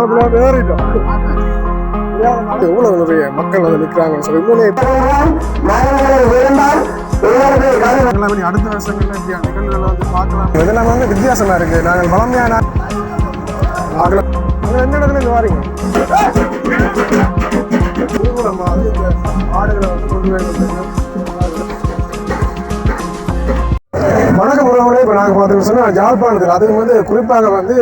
வாகனத்துல ஏறிட்டோம் எவ்வளவு நிறைய மக்கள் வந்து நிக்கிறாங்கன்னு சொல்லி இனி அடுத்த வருஷங்கள்ல இப்படியா நிகழ்வுகளை வந்து பார்க்கலாம். இதெல்லாம் வந்து வித்தியாசமா இருக்கு. நாங்கள் அங்க எந்த இடத்துல இருந்து வாரீங்க? ஆடுகளை வந்து கொண்டு போய் உறவுகளே சொன்னால் ஜாழ்ப்பாணத்தில். அது வந்து குறிப்பாக வந்து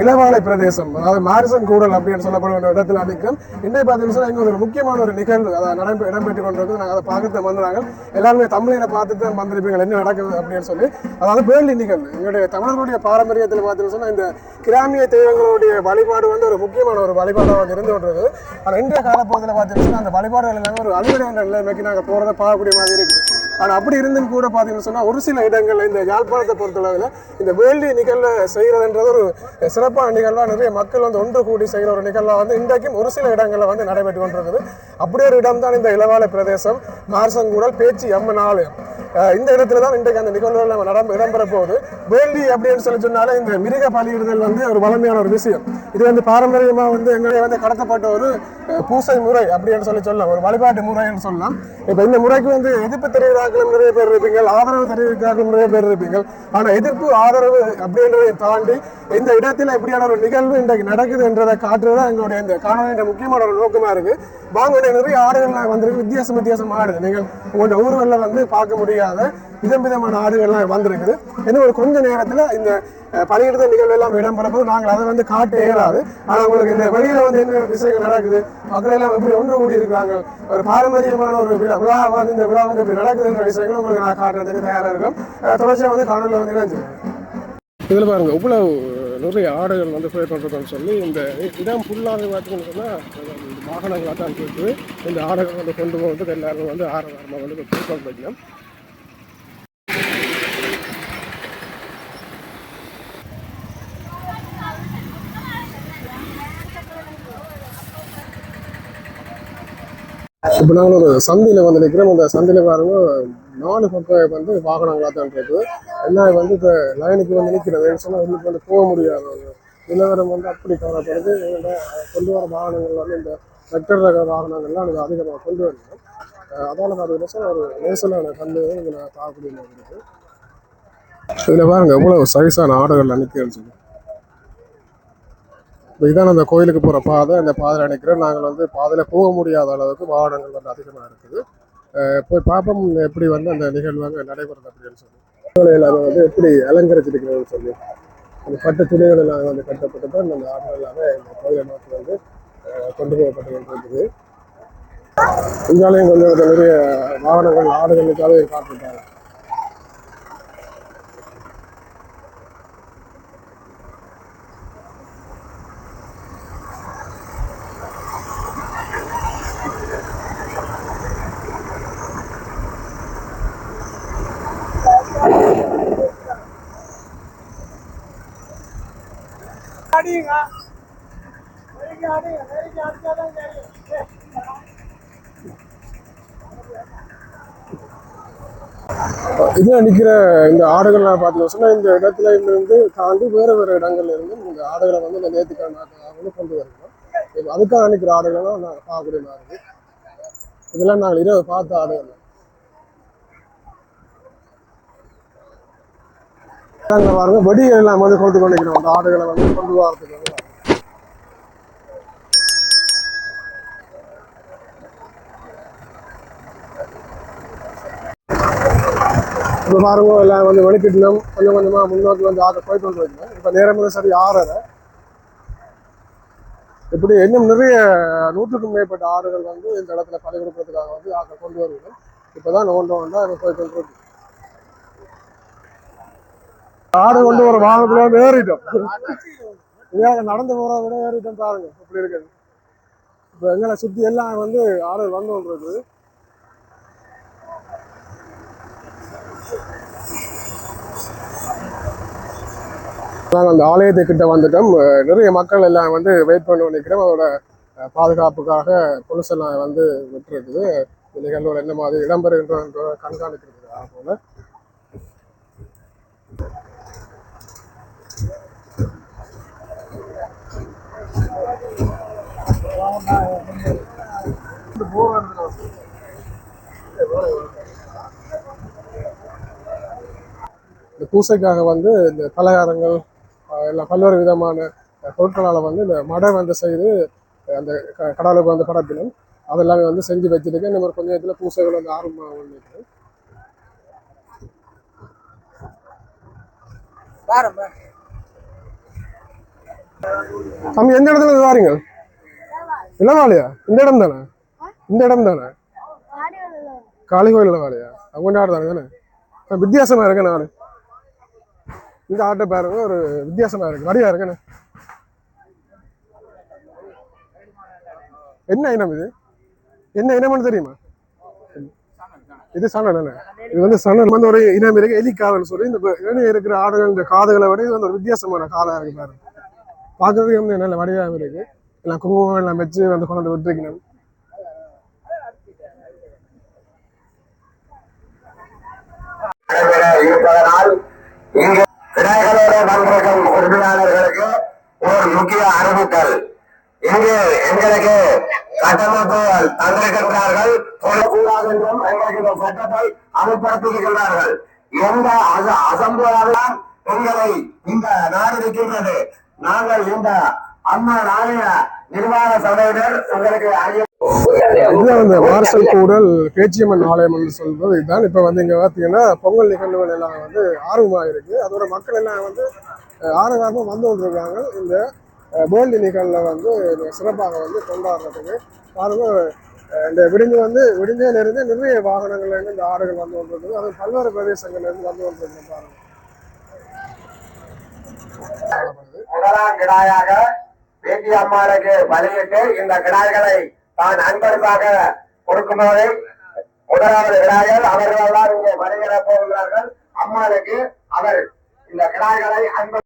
இளவாலை பிரதேசம் அதாவது மாரிசன் கூடல் அப்படின்னு சொல்லப்படும் இடத்துல அமைக்கும். இன்றைய பார்த்தோம்னு சொன்னால் இங்கே ஒரு முக்கியமான ஒரு நிகழ்வு. அதை நடந்து இடம்பெற்று கொண்டிருக்கு நாங்கள் அதை பார்க்கறது வந்துடுறாங்க. எல்லாருமே தமிழினை பார்த்துட்டு தான் வந்திருப்பீங்க என்ன நடக்குது அப்படின்னு சொல்லி. அதாவது பேர்லி நிகழ்வு. எங்களுடைய தமிழர்களுடைய பாரம்பரியத்தில் பார்த்தோம்னு சொன்னால் இந்த கிராமிய தெய்வங்களுடைய வழிபாடு வந்து ஒரு முக்கியமான ஒரு வழிபாடாக வந்து இருந்து கொண்டிருக்கு ஆனால் இன்றைய காலப்பகுதியில் பார்த்தீங்கன்னா சொன்னால் அந்த வழிபாடுகள் எல்லாமே ஒரு அலுவலக நிலைமைக்கு நாங்கள் போகிறத பார்க்கக்கூடிய மாதிரி இருக்குது ஆனால் அப்படி இருந்தும் கூட பார்த்தீங்கன்னு சொன்னால் ஒரு சில இடங்களில் இந்த யாழ்ப்பாணத்தை பொறுத்தளவில் இந்த வேள்வி நிகழ்வு செய்கிறதுன்றது ஒரு சிறப்பான நிகழ்வாக நிறைய மக்கள் வந்து ஒன்று கூடி செய்கிற ஒரு நிகழ்வாக வந்து இன்றைக்கும் ஒரு சில இடங்களில் வந்து நடைபெற்று கொண்டிருக்குது. அப்படி ஒரு இடம் தான் இந்த இளவாலை பிரதேசம் மார்சங்கூடல் பேச்சு அம்மன் ஆலயம். இந்த இடத்துல தான் இன்றைக்கு அந்த நிகழ்வுகள் நம்ம நடம் இடம்பெற போகுது. வேண்டி அப்படின்னு சொல்லி சொன்னாலே இந்த மிருக பலியிடுதல் வந்து ஒரு வளமையான ஒரு விஷயம். இது வந்து பாரம்பரியமாக வந்து எங்களுடைய வந்து கடத்தப்பட்ட ஒரு பூசை முறை அப்படின்னு சொல்லி சொல்லலாம். ஒரு வழிபாட்டு முறைன்னு சொல்லலாம். இப்போ இந்த முறைக்கு வந்து எதிர்ப்பு தெரிவிக்கிறார்களும் நிறைய பேர் இருப்பீங்க ஆதரவு தெரிவிக்கிறார்களும் நிறைய பேர் இருப்பீங்க. ஆனால் எதிர்ப்பு ஆதரவு அப்படின்றதை தாண்டி இந்த இடத்துல இப்படியான ஒரு நிகழ்வு இன்றைக்கு நடக்குது என்றதை காட்டுறது எங்களுடைய இந்த காணொலியின் முக்கியமான ஒரு நோக்கமாக இருக்கு. வாங்களுடைய நிறைய ஆடுகள்லாம் வந்திருக்கு. வித்தியாசம் வித்தியாசம் ஆடுது. நீங்கள் உங்களோட ஊர்களில் வந்து பார்க்க முடியாத விதம் விதமான ஆடுகள்லாம் வந்திருக்குது. இன்னும் ஒரு கொஞ்ச நேரத்தில் இந்த அஹ், நிகழ்வு எல்லாம் இடம்பெறப்போது நாங்கள் அதை வந்து காட்ட இயலாது. ஆனால் உங்களுக்கு இந்த வெளியில வந்து என்ன விஷயங்கள் நடக்குது? மக்கள் எல்லாம் எப்படி ஒன்று கூடி இருக்காங்க ஒரு பாரம்பரியமான ஒரு விழா விழா வந்து இந்த விழா வந்து எப்படி நடக்குதுன்ற விஷயங்கள் உங்களுக்கு நான் காட்டுறதுக்கு தயாராக இருக்கும். தொடர்ச்சியாக வந்து காணொலியில் வந்து இதில் பாருங்க இவ்வளவு நிறைய ஆடுகள் வந்து போய் பண்ணுறதுன்னு சொல்லி இந்த இடம் ஃபுல்லாக பார்த்தீங்கன்னு சொன்னால் வாகனங்களாக தான் இருக்குது. இந்த ஆடுகள் வந்து கொண்டு போகிறதுக்கு எல்லாரும் வந்து ஆரவாரமாக வந்து போய் கொண்டு இப்போ நாங்கள் ஒரு சந்தையில் வந்து நிற்கிறோம் அந்த சந்தையில் பாருங்க நாலு பக்கம் வந்து வாகனங்களாக தான் இருக்குது. எல்லாம் வந்து இப்போ லைனுக்கு வந்து நிற்கிறது சொன்னால் இன்னைக்கு வந்து போக முடியாது. நிலவரம் வந்து அப்படி காணப்படுது கொண்டு வர வாகனங்கள் வந்து இந்த வெக்டர் ரக வாகனங்கள்லாம் எனக்கு அதிகமாக கொண்டு வரணும் அதால் பார்த்தீங்கன்னா ஒரு நேசலான கண்டு இங்கே நான் பார்க்கக்கூடிய இருக்குது. இதில் பாருங்கள் எவ்வளோ சைஸான ஆடுகள் நிற்கிறேன்னு சொல்லி. இதுதான் அந்த கோயிலுக்கு போகிற பாதை. அந்த பாதையில் நினைக்கிறோம் நாங்கள் வந்து பாதையில் போக முடியாத அளவுக்கு வாகனங்கள் வந்து அதிகமாக இருக்குது. போய் பார்ப்போம் எப்படி வந்து அந்த நிகழ்வு அங்கே நடைபெறுது அப்படின்னு சொல்லி. எல்லாமே வந்து எப்படி அலங்கரிச்சிருக்கிறோம்னு சொல்லி. அந்த பட்டு துணிகள் எல்லாம் வந்து கட்டப்பட்டு தான் அந்த ஆடல் எல்லாமே இந்த கோயிலை நோக்கி வந்து கொண்டு போகப்பட்டு கொண்டிருக்குது. இங்காலையும் கொஞ்சம் கொஞ்சம் நிறைய வாகனங்கள் ஆடுகளுக்காக காட்டிருக்காங்க இதில் நிற்கிற இந்த ஆடுகள்லாம் பார்த்தீங்கன்னா சொன்னா இந்த இடத்துல இருந்து தாண்டி வேறு வேறு இடங்கள்ல இருந்து இந்த ஆடுகளை வந்து இந்த நேர்த்திக்கான வந்து கொண்டு வருவோம் இப்போ அதுக்காக நிற்கிற ஆடுகளும் நாங்கள் பார்க்கக்கூடிய மாதிரி இதெல்லாம் நாங்கள் இரவு பார்த்த ஆடுகள். நாங்கள் பாருங்க வெடிகள் எல்லாம் வந்து கொண்டு கொண்டிருக்கிறோம் அந்த ஆடுகளை வந்து கொண்டு வரதுக்கு வந்து இப்போ பாருங்க எல்லாம் வந்து வெளிக்கிட்டணும் கொஞ்சம் கொஞ்சமாக முன்னோக்கி வந்து ஆட்ட போயிட்டு வந்து வைக்கணும் இப்போ நேரம் சரி ஆறரை. இப்படி இன்னும் நிறைய நூற்றுக்கும் மேற்பட்ட ஆறுகள் வந்து இந்த இடத்துல பலி கொடுக்கறதுக்காக வந்து ஆட்கள் கொண்டு வருவோம் இப்போ தான் ஒன்று ஒன்றா இப்போ போய் கொண்டு ஆறு ஆடு கொண்டு ஒரு வாகனத்துல வந்து ஏறிட்டோம். இதாக நடந்து போகிறத விட ஏறிட்டோம் பாருங்க இப்படி இருக்குது. இப்போ எங்களை சுற்றி எல்லாம் வந்து ஆறு வந்து இருக்குது. நாங்கள் அந்த ஆலயத்துக்கிட்ட வந்துட்டோம். நிறைய மக்கள் எல்லாம் வந்து வெயிட் பண்ண நிற்கிறோம் அதோட பாதுகாப்புக்காக பொலிஸ் வந்து விட்டுருக்குது. நிகழ்வுகள் என்ன மாதிரி இடம்பெறுகின்ற கண்காணிக்கிறது போல. போகிறது பூசைக்காக வந்து இந்த பலகாரங்கள் எல்லாம் பல்வேறு விதமான பொருட்களால் வந்து இந்த மடை வந்து செய்து அந்த க- கடவுளுக்கு வந்து படைப்பினும் அதெல்லாமே வந்து செஞ்சு வச்சிருக்கேன் இந்த மாதிரி கொஞ்ச நேரத்தில் பூசைகள் வந்து ஆரம்பமாக வந்துருக்கு தம்பி எந்த இடத்துல இருந்து வாரீங்க? இளவாலையா இந்த இடம் தானே? இந்த இடம் தானே? காளி கோயிலில் வாழையா அவங்க தானே தானே? அஹ் வித்தியாசமா இருக்கு நாடு இந்த ஆட்டை பாருங்க ஒரு வித்தியாசமா இருக்கு. வடியா இருக்குன்னு என்ன? இனம் இது? என்ன இனம்னு தெரியுமா? இது சணல் தானே இது வந்து சணல். வந்து ஒரு இனம் இருக்கு எலிக்காதன்னு சொல்லி. இந்த இணைய இருக்கிற ஆடுகள் இந்த காதுகளை விட இது வந்து ஒரு வித்தியாசமான காதா இருக்கு பாருங்க. பார்க்கறதுக்கு வந்து நல்ல வடிவாக இருக்கு. எல்லாம் குங்குமம் எல்லாம் வச்சு வந்து கொண்டு வந்து விட்டுருக்கணும். இருப்பதனால் இங்கு விநாயகரோட வந்திருக்கும் உறுப்பினர்களுக்கு ஒரு முக்கிய அறிவித்தல். இங்கு எங்களுக்கு கட்டமைப்பு தந்திருக்கின்றார்கள். சொல்லக்கூடாது என்றும் எங்களுக்கு இந்த சட்டத்தை அமல்படுத்தியிருக்கின்றார்கள் எந்த அச எங்களை இந்த நாடு இருக்கின்றது நாங்கள் இந்த அம்மா நாளைய நிர்வாக சபையினர் உங்களுக்கு அறிய இதுதான் அந்த மார்சல் கூடல் பேச்சியம்மன் ஆலயம்னு சொல்றது இதுதான் இப்போ வந்து இங்கே பார்த்தீங்கன்னா பொங்கல் நிகழ்வுகள் எல்லாம் வந்து ஆர்வமாக இருக்கு. அதோட மக்கள் எல்லாம் வந்து அஹ், ஆரவாரமாக வந்து கொண்டிருக்காங்க. இந்த வேர்ல்டு நிகழ்வில் வந்து சிறப்பாக வந்து கொண்டாடுறதுக்கு பாருங்க இந்த விடிஞ்சு வந்து விடிஞ்சையில இருந்து நிறைய வாகனங்கள்ல இருந்து இந்த ஆடுகள் வந்து கொண்டிருக்குது. அது பல்வேறு பிரதேசங்கள்ல இருந்து வந்து கொண்டிருக்கு பாருங்க. வேட்டி அம்மாளுக்கு பலியிட்டு இந்த கிடாய்களை தான் அன்பருக்காக கொடுக்கும்போது முதலாவது கிடாய்கள் அவர்கள் தான் இங்கே வருகிற போகிறார்கள் அம்மாளுக்கு அவர் இந்த கிடாய்களை அன்பு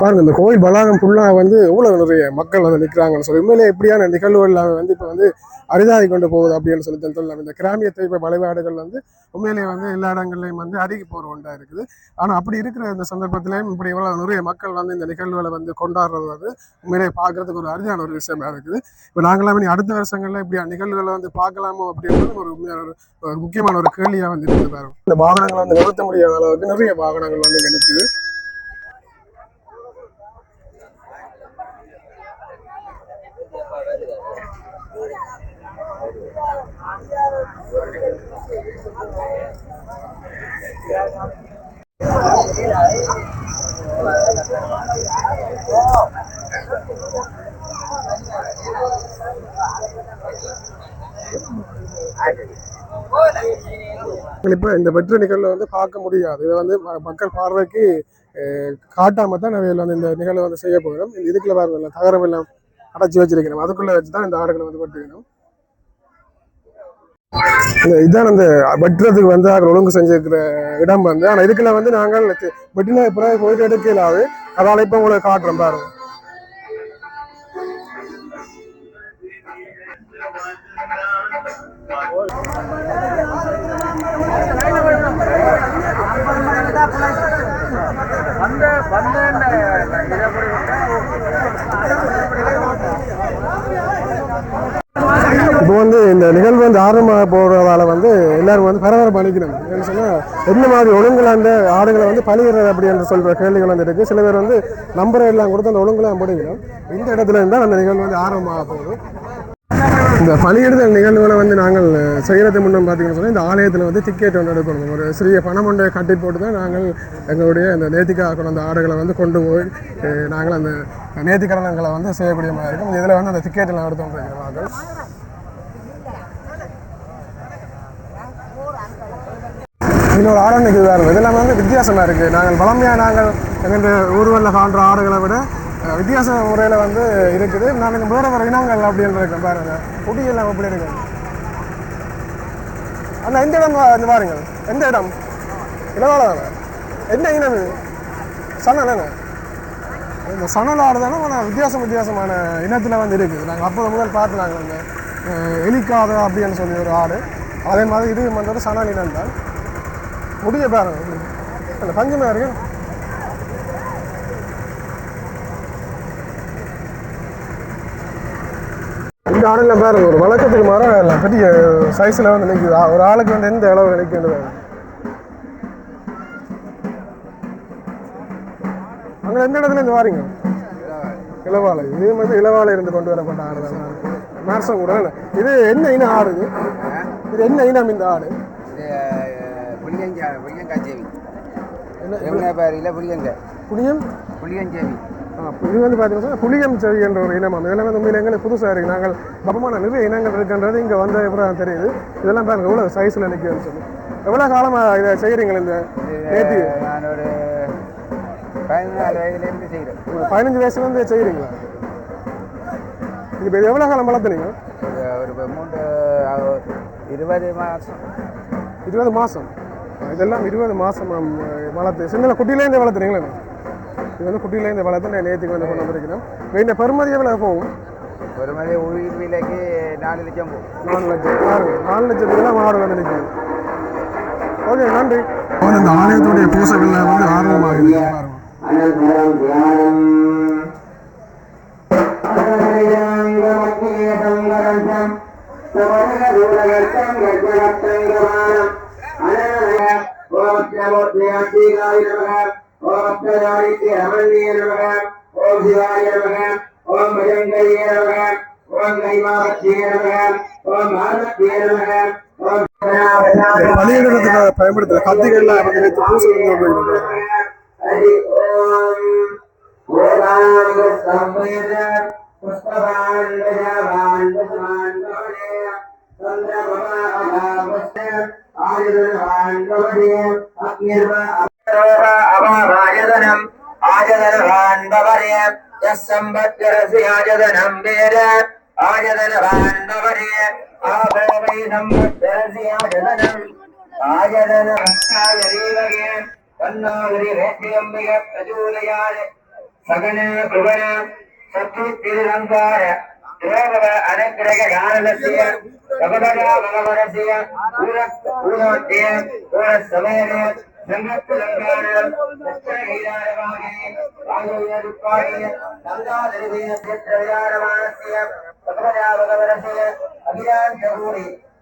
பாருங்க இந்த கோயில் வளாகம் ஃபுல்லாக வந்து எவ்வளோ நிறைய மக்கள் வந்து நிற்கிறாங்கன்னு சொல்லி உண்மையிலே எப்படியான நிகழ்வுகள் வந்து இப்போ வந்து அரிதாகி கொண்டு போகுது அப்படின்னு சொல்லி தான் சொல்லலாம் இந்த கிராமிய இப்போ வழிபாடுகள் வந்து உண்மையிலேயே வந்து எல்லா இடங்கள்லையும் வந்து அருகி போகிற ஒன்றாக இருக்குது. ஆனால் அப்படி இருக்கிற இந்த சந்தர்ப்பத்திலையும் இப்படி இவ்வளோ நிறைய மக்கள் வந்து இந்த நிகழ்வுகளை வந்து கொண்டாடுறது வந்து உண்மையிலே பார்க்கறதுக்கு ஒரு அரிதான ஒரு விஷயமா இருக்குது. இப்போ நாங்களாம் இனி அடுத்த வருஷங்களில் இப்படி நிகழ்வுகளை வந்து பார்க்கலாமோ அப்படின்றது ஒரு உண்மையான ஒரு முக்கியமான ஒரு கேள்வியாக வந்து இருக்குது பாருங்க. இந்த வாகனங்களை வந்து நிறுத்த முடியாத அளவுக்கு நிறைய வாகனங்கள் வந்து நிற்குது இப்போ இந்த வெற்றி நிகழ்வை வந்து பார்க்க முடியாது. இதை வந்து மக்கள் பார்வைக்கு காட்டாம தான் நாங்கள் வந்து இந்த நிகழ்வை வந்து செய்ய போகிறோம். இதுக்குள்ள பாருங்கள் தகரம் எல்லாம் அடைச்சி வச்சிருக்கணும் அதுக்குள்ளே வச்சு தான் இந்த ஆடுகளை வந்து வெட்டிக்கணும் இந்த இதான் அந்த வெட்டுறதுக்கு வந்து அவர் ஒழுங்கு செஞ்சிருக்கிற இடம் வந்து. ஆனால் இதுக்குள்ள வந்து நாங்கள் வெட்டினா வெட்டின பிறகு போயிட்டு எடுக்கலாது அதால் அதால இப்போ உங்களுக்கு காட்டுறோம் பாருங்க. இப்போ வந்து இந்த நிகழ்வு வந்து ஆரம்பமாக போகிறதால வந்து எல்லாரும் வந்து பரபரப்பு அளிக்கணும். ஏன்னு சொன்னால் என்ன மாதிரி ஒழுங்குல அந்த ஆடுகளை வந்து பழிகிறது அப்படி என்று சொல்கிற கேள்விகள் வந்து இருக்குது சில பேர் வந்து நம்பரை எல்லாம் கொடுத்து அந்த ஒழுங்குலாம் படிக்கணும் இந்த இடத்துல இருந்தால் அந்த நிகழ்வு வந்து ஆரம்பமாக போகுது. இந்த பலியிடுதல் நிகழ்வுகளை வந்து நாங்கள் செய்கிறது முன்னும் பார்த்தீங்கன்னு சொன்னால் இந்த ஆலயத்தில் வந்து டிக்கெட் ஒன்று எடுக்கணும். ஒரு சிறிய பணம் ஒன்றை கட்டி போட்டு தான் நாங்கள் எங்களுடைய இந்த நேர்த்திக்காக கொண்ட ஆடுகளை வந்து கொண்டு போய் நாங்கள் அந்த நேத்திக்கரணங்களை வந்து செய்யக்கூடிய மாதிரி இருக்கும். இதில் வந்து அந்த டிக்கெட் எல்லாம் எடுத்து இன்னொரு ஆடு நிற்குது வேறு இதெல்லாம் வந்து வித்தியாசமாக இருக்குது நாங்கள் பழமையாக நாங்கள் எங்கள் ஊர்வலில் காண்ற ஆடுகளை விட வித்தியாச முறையில் வந்து இருக்குது. நாங்கள் வேறு வேறு இனங்கள் அப்படின்னு இருக்கோம். பாருங்க. குடியெல்லாம் எப்படி இருக்கு. அண்ணா எந்த இடம் வந்து இந்த பாருங்கள். எந்த இடம்? இளவாளர் என்ன இனம் இது? சணல் இந்த சணல் ஆடு தானே ஆனால் வித்தியாசம் வித்தியாசமான இனத்தில் வந்து இருக்குது. நாங்கள் அப்போது முதல் பார்த்து நாங்கள் இந்த எலிக்காத அப்படின்னு சொல்லி ஒரு ஆடு. அதே மாதிரி இது வந்து ஒரு சணல் இனம் தான் முடிய பாருங்க அந்த பஞ்சமாக இருக்கு. இந்த ஆடுல பாருங்க ஒரு வழக்கத்துக்கு மரம் இல்லை. பெரிய சைஸில் வந்து நிற்குது ஒரு ஆளுக்கு வந்து எந்த அளவு நிற்கின்றது அங்கே எந்த இடத்துல இருந்து வாரீங்க? இளவாலை. இது வந்து இளவாலை இருந்து கொண்டு வரப்பட்ட ஆடு தான். மேரசம் கூட இது என்ன இன ஆடு இது? இது என்ன இனம் இந்த ஆடு? புளியங்க என்ன யமுனாபாரியில் புளியங்க? புளியம்? புளியஞ்சேவி இது வந்து பார்த்தீங்கன்னா புளியம் செவி என்ற ஒரு இனம். இதெல்லாம் வந்து உண்மையில எங்களுக்கு புதுசாக இருக்குது நாங்கள் பப்பமான நிறைய இனங்கள் இருக்கின்றது இங்கே வந்த அப்புறம் தெரியுது. இதெல்லாம் பாருங்க எவ்வளோ சைஸில் நிற்குதுன்னு சொல்லி. எவ்வளோ காலமாக இதை செய்கிறீங்க இந்த நேர்த்தி நான் ஒரு பதினாலு வயதுலேருந்து செய்கிறேன் பதினஞ்சு வயசுலேருந்து செய்கிறீங்களா இப்போ இது எவ்வளோ காலம் வளர்த்துனீங்க? ஒரு மூன்று இருபது மாதம் இருபது மாதம் இதெல்லாம் இருபது மாதம் வளர்த்து சின்ன குட்டியிலேருந்து வளர்த்துறீங்களா இது வந்து குட்டியிலேருந்து வளர்த்து நான் நேற்றுக்கு வந்து கொண்டு வந்திருக்கிறேன். இந்த பெருமதி எவ்வளோ போகும் ஒரு மாதிரி உயிர் விலைக்கு நாலு லட்சம் போகும். நாலு லட்சம் பாருங்க நாலு லட்சத்துக்கு தான் மாடு வந்து நிற்குது ஓகே நன்றி. இந்த ஆலயத்துடைய பூசைகளில் வந்து ஆர்வமாக பாருங்க ओम देवदेवाय नमः ओम प्रदाय देहमन्ये नमः ओम शिवाय नमः ओम भयंकरे नमः ओम नैवावत्ये नमः ओम भारत्ये नमः ओम ಮನೆಯೊಳಗೆ ಪಯಂಬಿಡ್ತಾರೆ ಕದ್ದಿಗೆಲ್ಲ ಬಂದರೆ ಹರಿ ಓಂ ಓರಾಂಗ ಸಂವೇದ ಪುಷ್ಪಭಾಂಡ ಭಾಂಡ ಭಾಂಡ ಚಂದ್ರ ಭವ ಅಭಾವಸ್ಯ ஹரி ஓம் வேதாந்த ஆஜதனவான் பவரே யஸ் ஆஜதனம் வேத ஆஜதனவான் பவரே ஆபவை சம்பத்கரசி ஆஜதனம் ஆஜதன ரக்ஷாய ரீவகே தன்னாகரி ரேத்தியம்பிக பிரஜோதயாய சகன புவன சத்து திருலங்கார தேவவ அனுக்கிரக காரணசிய சகதகா மகவரசிய ஊர ஊரோத்திய ஊர சமேத சங்கத்துலங்கார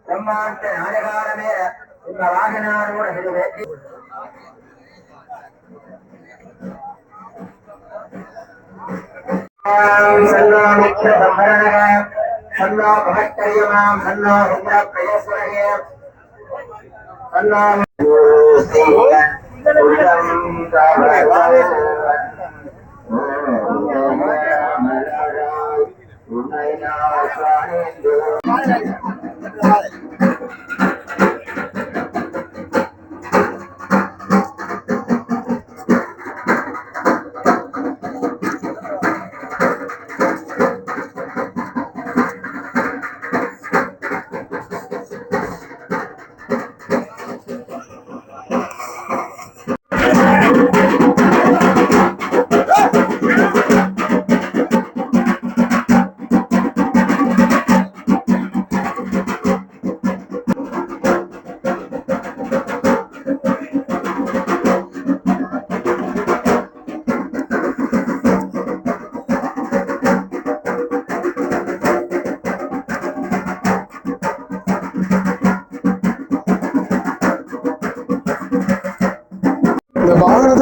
பிரம்மாண்ட இந்த வாகனாரோட சிறுவேற்றி சன்னோ மித்ர சம்பரணக சன்னோ பகத்தரியமாம் சன்னோ இந்திர பிரயஸ்வரகே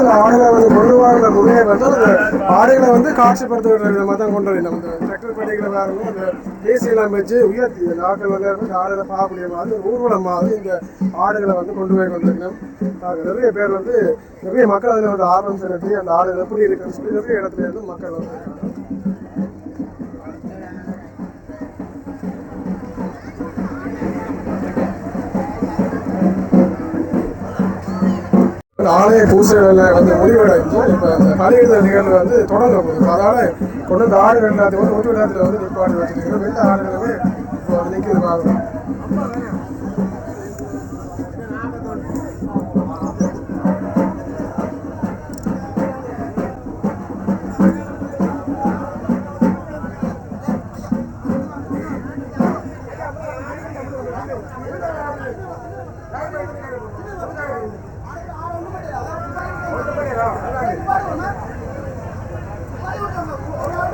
வந்து ஆடுகளை வந்து கொண்டு வர முறையை வந்து அந்த ஆடுகளை வந்து காட்சிப்படுத்துகிற விதமாக தான் கொண்டு வரணும் அந்த டிராக்டர் பண்டிகளை பாருங்க இந்த தேசியெல்லாம் வச்சு உயர்த்தி இந்த ஆட்கள் வந்து இந்த ஆடுகளை பார்க்கக்கூடிய மாதிரி ஒரு ஊர்வலம் மாதிரி இந்த ஆடுகளை வந்து கொண்டு போய் கொண்டிருக்கணும் நிறைய பேர் வந்து நிறைய மக்கள் அதில் வந்து ஆர்வம் செலுத்தி அந்த ஆடுகள் எப்படி இருக்குன்னு சொல்லி நிறைய இடத்துல இருந்து மக்கள் வந்து ஆலய பூசைகளில் வந்து முடிவடைஞ்சு இப்போ அந்த பலியிடுதல் நிகழ்வு வந்து தொடங்க போகுது அதனால் கொண்டு வந்து ஆடுகள் எல்லாத்தையும் வந்து ஒரு இடத்துல வந்து நிற்பாடி வச்சுருக்கிறோம் ரெண்டு ஆடுகளுமே இப்போ நிற்கிறது பார்க்கணும்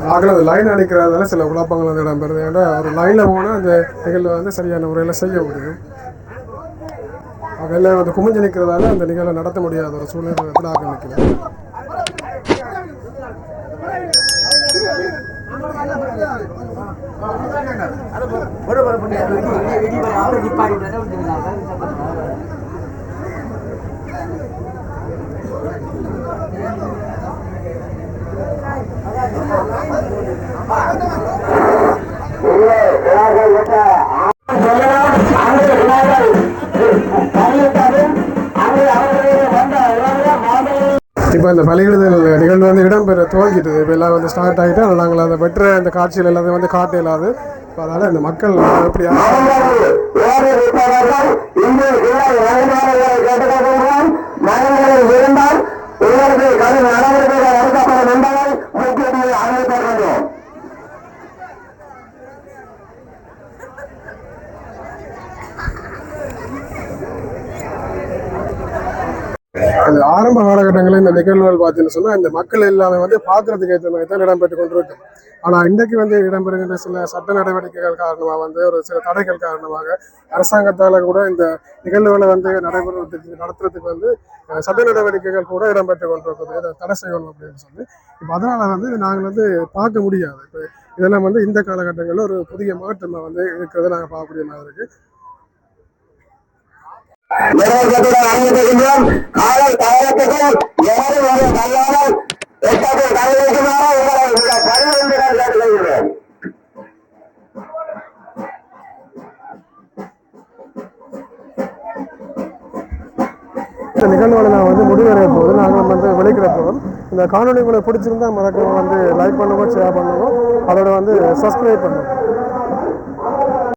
வாக்கில் அந்த லைன் அணைக்கிறதால சில குழப்பங்கள் வந்து இடம்பெறுது ஏன்னா ஒரு லைனில் போனால் அந்த நிகழ்வை வந்து சரியான முறையில் செய்ய முடியும் வெளில வந்து குமிஞ்சு நிற்கிறதால அந்த நிகழ்வை நடத்த முடியாத ஒரு சூழ்நிலை ஆக்கிரமிக்கிறார் ஒரு இப்போ இந்த பலியிடுதல் நிகழ்வு வந்து இடம்பெற துவங்கிட்டது. இப்போ எல்லாம் வந்து ஸ்டார்ட் ஆகிட்டு ஆனால் நாங்கள் அதை பெற்ற இந்த காட்சியில் எல்லாத்தையும் வந்து காட்ட இல்லாது. இப்போ அதனால் இந்த மக்கள் எப்படி அவர்கள் இருந்தால் உங்களுக்கு கடும் எடுக்கப்படும் என்பதை முக்கியமாக அறிவித்திருக்கின்றோம் அந்த ஆரம்ப காலகட்டங்களில் இந்த நிகழ்வுகள் பார்த்தீங்கன்னு சொன்னால் இந்த மக்கள் எல்லாமே வந்து பார்க்கறதுக்கு ஏற்ற மாதிரி தான் இடம்பெற்று கொண்டிருக்கும். ஆனால் இன்றைக்கு வந்து இடம்பெறுகின்ற சில சட்ட நடவடிக்கைகள் காரணமாக வந்து ஒரு சில தடைகள் காரணமாக அரசாங்கத்தால் கூட இந்த நிகழ்வுகளை வந்து நடைபெறுவதற்கு நடத்துறதுக்கு வந்து சட்ட நடவடிக்கைகள் கூட இடம்பெற்று கொண்டிருக்குது இதை தடை செய்யணும் அப்படின்னு சொல்லி. இப்போ அதனால் வந்து நாங்கள் வந்து பார்க்க முடியாது. இப்போ இதெல்லாம் வந்து இந்த காலகட்டங்களில் ஒரு புதிய மாற்றமாக வந்து இருக்கிறத நாங்கள் பார்க்கக்கூடிய மாதிரி இருக்குது அறிவித்திருக்கின்றோம் ஒரு கல்லாமல் உங்களை இந்த பணிவென்றுகள் இந்த நிகழ்வுகளை நான் வந்து முடிவடைய போது நாங்கள் வந்து விளைக்கிற போதும். இந்த காணொலி உங்களை பிடிச்சிருந்தா மறக்காம வந்து லைக் பண்ணுவோம் ஷேர் பண்ணுவோம் அதோட வந்து சப்ஸ்கிரைப் பண்ணுவோம்